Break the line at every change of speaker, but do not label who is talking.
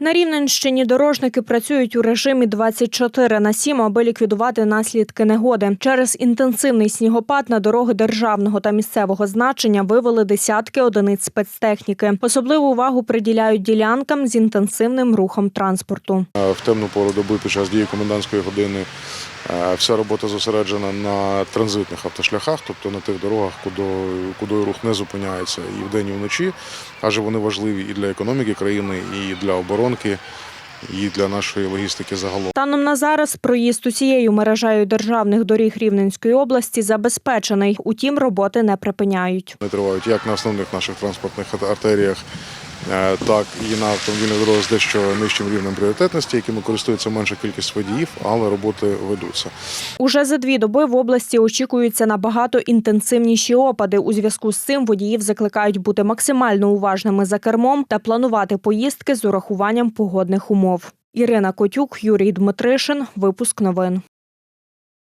На Рівненщині дорожники працюють у режимі 24 на 7, аби ліквідувати наслідки негоди. Через інтенсивний снігопад на дороги державного та місцевого значення вивели десятки одиниць спецтехніки. Особливу увагу приділяють ділянкам з інтенсивним рухом транспорту.
В темну пору доби під час дії комендантської години вся робота зосереджена на транзитних автошляхах, тобто на тих дорогах, куди, куди рух не зупиняється і вдень, і вночі. Адже вони важливі і для економіки країни, і для оборонки, і для нашої логістики загалом.
Станом на зараз проїзд усією мережею державних доріг Рівненської області забезпечений. Утім, роботи не припиняють.
Не тривають як на основних наших транспортних артеріях, так і на автомобільних дорогах з дещо нижчим рівнем пріоритетності, якими користується менша кількість водіїв, але роботи ведуться.
Уже за дві доби в області очікуються набагато інтенсивніші опади. У зв'язку з цим водіїв закликають бути максимально уважними за кермом та планувати поїздки з урахуванням погодних умов. Ірина Котюк, Юрій Дмитришин. Випуск новин.